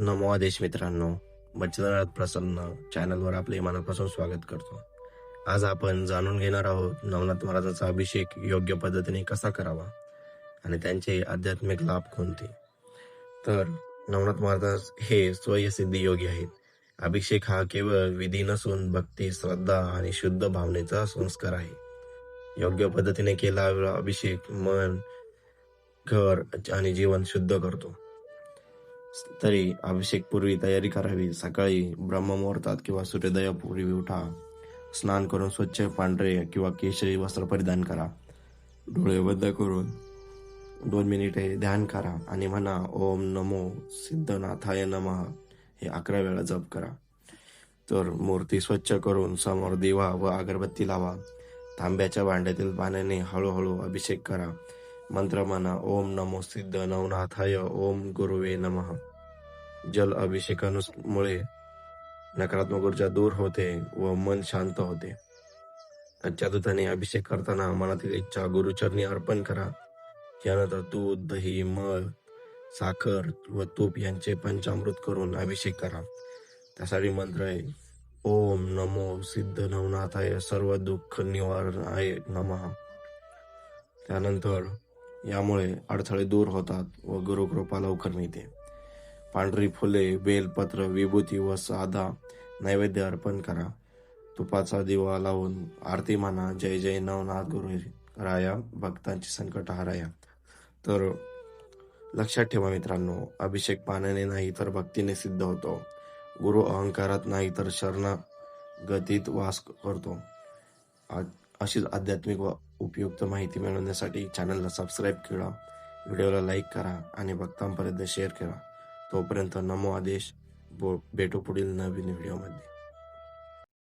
नमो आदेश मित्रांनो बचतनाथ प्रसन्न चॅनलवर आपले मनापासून स्वागत करतो. आज आपण जाणून घेणार आहोत नवनाथ महाराजांचा अभिषेक योग्य पद्धतीने कसा करावा आणि त्यांचे आध्यात्मिक लाभ कोणते? तर नवनाथ महाराज हे स्वयसिद्धी योगी आहेत. अभिषेक हा केवळ विधी नसून भक्ती श्रद्धा आणि शुद्ध भावनेचा संस्कार आहे. योग्य पद्धतीने केला अभिषेक मन घर आणि जीवन शुद्ध करतो. तरी अभिषेक पूर्वी तयारी करावी. सकाळी ब्रह्ममुहूर्तात किंवा सूर्योदयापूर्वी उठा. स्नान करून स्वच्छ पांढरे किंवा केशरी वस्त्र परिधान करा. डोळे बंद करून दोन मिनिटे ध्यान करा आणि म्हणा ओम नमो सिद्धनाथाय नमः. हे अकरा वेळा जप करा. तर मूर्ती स्वच्छ करून समोर दिवा व अगरबत्ती लावा. तांब्याच्या भांड्यातील पाण्याने हळूहळू अभिषेक करा. मंत्र म्हणा ओम नमो सिद्ध नवनाथाय ओम गुरुवे नमः। जल अभिषेकामुळे नकारात्मक ऊर्जा दूर होते व मन शांत होते. आजच्या दुधाने अभिषेक करताना मनातील इच्छा गुरुचरणी अर्पण करा. यानंतर दूध दही मध साखर व तूप यांचे पंचामृत करून अभिषेक करा. त्यासाठी मंत्र आहे ओम नमो सिद्ध नवनाथाय सर्व दुःख निवारणाय नमः. त्यानंतर यामुळे अडथळे दूर होतात व गुरुकृपा लवकर मिळते. पांढरी फुले बेलपत्र विभूती व साधा नैवेद्य अर्पण करा. तुपाचा दिवा लावून आरती म्हणा जय जय नवनाथ गुरु राया. भक्तांची संकट हराया. तर लक्षात ठेवा मित्रांनो अभिषेक पाण्याने नाही तर भक्तीने सिद्ध होतो. गुरु अहंकारात नाही तर शरणागतीत वास करतो. अशीच आध्यात्मिक व उपयुक्त माहिती मिळवण्यासाठी चॅनलला सबस्क्राईब करा व्हिडिओला लाईक करा आणि भक्तांपर्यंत शेअर करा. तोपर्यंत नमो आदेश. बो- भेटू पुढील नवीन व्हिडिओमध्ये